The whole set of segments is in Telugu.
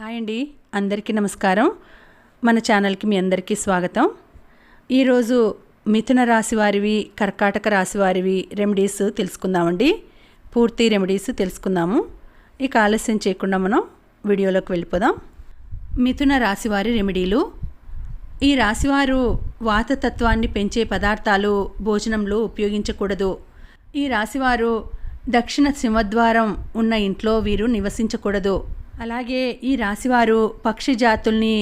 హాయ్ అండి. అందరికీ నమస్కారం. మన ఛానల్కి మీ అందరికీ స్వాగతం. ఈరోజు మిథున రాశి వారివి కర్కాటక రాశి వారివి రెమెడీస్ తెలుసుకుందామండి. పూర్తి రెమెడీస్ తెలుసుకుందాము. ఇక ఆలస్యం చేయకుండా మనం వీడియోలోకి వెళ్ళిపోదాం. మిథున రాశి వారి రెమెడీలు ఈ రాశివారు వాతతత్వాన్ని పెంచే పదార్థాలు భోజనంలో ఉపయోగించకూడదు. ఈ రాశివారు దక్షిణ సింహద్వారం ఉన్న ఇంట్లో వీరు నివసించకూడదు. అలాగే ఈ రాశివారు పక్షి జాతుల్ని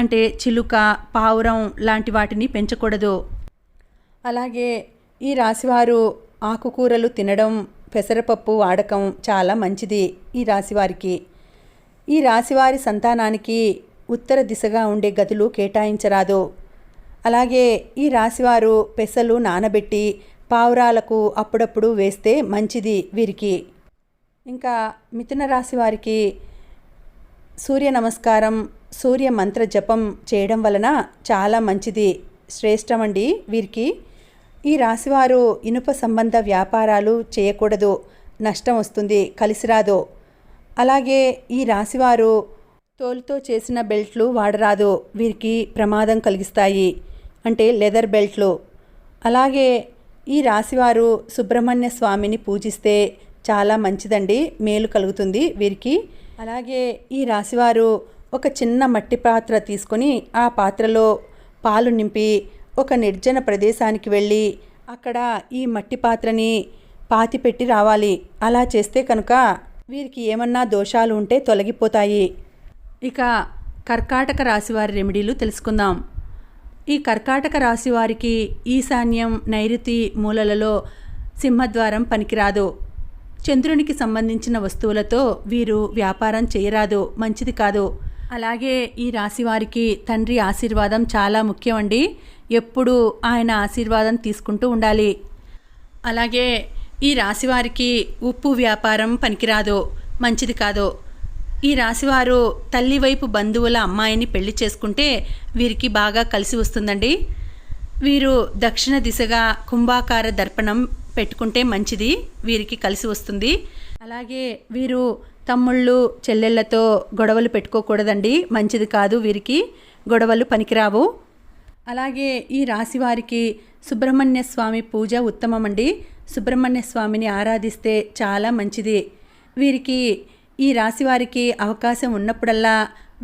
అంటే చిలుక పావురం లాంటి వాటిని పెంచకూడదు. అలాగే ఈ రాశివారు ఆకుకూరలు తినడం పెసరపప్పు వాడకం చాలా మంచిది ఈ రాశివారికి. ఈ రాశివారి సంతానానికి ఉత్తర దిశగా ఉండే గదులు కేటాయించరాదు. అలాగే ఈ రాశివారు పెసలు నానబెట్టి పావురాలకు అప్పుడప్పుడు వేస్తే మంచిది వీరికి. ఇంకా మిథున రాశి వారికి సూర్య నమస్కారం సూర్య మంత్ర జపం చేయడం వలన చాలా మంచిది శ్రేష్టమండి వీరికి. ఈ రాశివారు ఇనుప సంబంధ వ్యాపారాలు చేయకూడదు నష్టం వస్తుంది కలిసిరాదు అలాగే ఈ రాశివారు తోలుతో చేసిన బెల్ట్లు వాడరాదు వీరికి ప్రమాదం కలిగిస్తాయి అంటే లెదర్ బెల్ట్లు. అలాగే ఈ రాశివారు సుబ్రహ్మణ్య స్వామిని పూజిస్తే చాలా మంచిదండి మేలు కలుగుతుంది వీరికి. అలాగే ఈ రాశివారు ఒక చిన్న మట్టి పాత్ర తీసుకొని ఆ పాత్రలో పాలు నింపి ఒక నిర్జన ప్రదేశానికి వెళ్ళి అక్కడ ఈ మట్టి పాత్రని పాతి పెట్టి రావాలి. అలా చేస్తే కనుక వీరికి ఏమన్నా దోషాలు ఉంటే తొలగిపోతాయి. ఇక కర్కాటక రాశివారి రెమెడీలు తెలుసుకుందాం. ఈ కర్కాటక రాశి వారికి ఈశాన్యం నైరుతి మూలలలో సింహద్వారం పనికిరాదు. చంద్రునికి సంబంధించిన వస్తువులతో వీరు వ్యాపారం చేయరాదు మంచిది కాదు. అలాగే ఈ రాశి వారికి తండ్రి ఆశీర్వాదం చాలా ముఖ్యం అండి ఎప్పుడు ఆయన ఆశీర్వాదం తీసుకుంటూ ఉండాలి. అలాగే ఈ రాశి వారికి ఉప్పు వ్యాపారం పనికిరాదు మంచిది కాదు. ఈ రాశివారు తల్లి వైపు బంధువుల అమ్మాయిని పెళ్ళి చేసుకుంటే వీరికి బాగా కలిసి వస్తుందండి. వీరు దక్షిణ దిశగా కుంభాకార దర్పణం పెట్టుకుంటే మంచిది వీరికి కలిసి వస్తుంది. అలాగే వీరు తమ్ముళ్ళు చెల్లెళ్ళతో గొడవలు పెట్టుకోకూడదండి. మంచిది కాదు వీరికి గొడవలు పనికిరావు. అలాగే ఈ రాశి వారికి సుబ్రహ్మణ్య స్వామి పూజ ఉత్తమమండి. సుబ్రహ్మణ్య స్వామిని ఆరాధిస్తే చాలా మంచిది. వీరికి ఈ రాశి వారికి అవకాశం ఉన్నప్పుడల్లా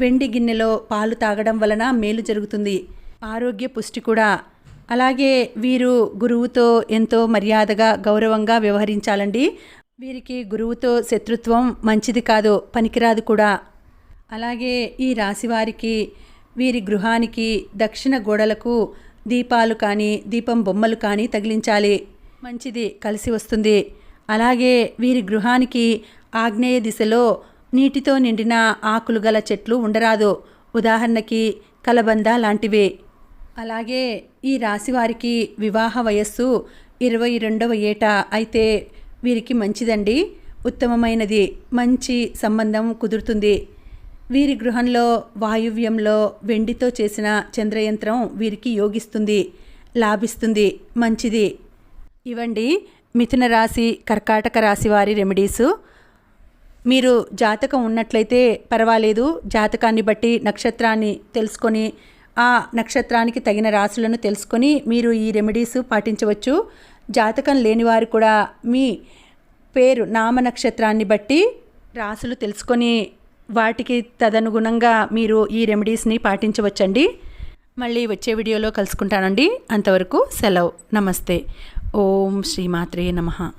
వెండి గిన్నెలో పాలు తాగడం వలన మేలు జరుగుతుంది. ఆరోగ్య పుష్టి కూడా అలాగే వీరు గురువుతో ఎంతో మర్యాదగా గౌరవంగా వ్యవహరించాలండి. వీరికి గురువుతో శత్రుత్వం మంచిది కాదు పనికిరాదు కూడా. అలాగే ఈ రాశివారికి వీరి గృహానికి దక్షిణ గోడలకు దీపాలు కానీ దీపం బొమ్మలు కానీ తగిలించాలి. మంచిది కలిసి వస్తుంది. అలాగే వీరి గృహానికి ఆగ్నేయ దిశలో నీటితో నిండిన ఆకులు గల చెట్లు ఉండరాదు. ఉదాహరణకి కలబంద లాంటివి. అలాగే ఈ రాశి వారికి వివాహ వయస్సు ఇరవై రెండవ ఏట అయితే వీరికి మంచిదండి. ఉత్తమమైనది. మంచి సంబంధం కుదురుతుంది. వీరి గృహంలో వాయువ్యంలో వెండితో చేసిన చంద్రయంత్రం వీరికి యోగిస్తుంది. లాభిస్తుంది. మంచిది. ఇవండి మిథున రాశి కర్కాటక రాశి వారి రెమెడీసు. మీరు జాతకం ఉన్నట్లయితే పర్వాలేదు. జాతకాన్ని బట్టి నక్షత్రాన్ని తెలుసుకొని ఆ నక్షత్రానికి తగిన రాశులను తెలుసుకొని మీరు ఈ రెమెడీస్ పాటించవచ్చు. జాతకం లేనివారు కూడా మీ పేరు నామ నక్షత్రాన్ని బట్టి రాసులు తెలుసుకొని వాటికి తదనుగుణంగా మీరు ఈ రెమెడీస్ని పాటించవచ్చండి. మళ్ళీ వచ్చే వీడియోలో కలుసుకుంటానండి. అంతవరకు సెలవు. నమస్తే. ఓం శ్రీమాత్రే నమః.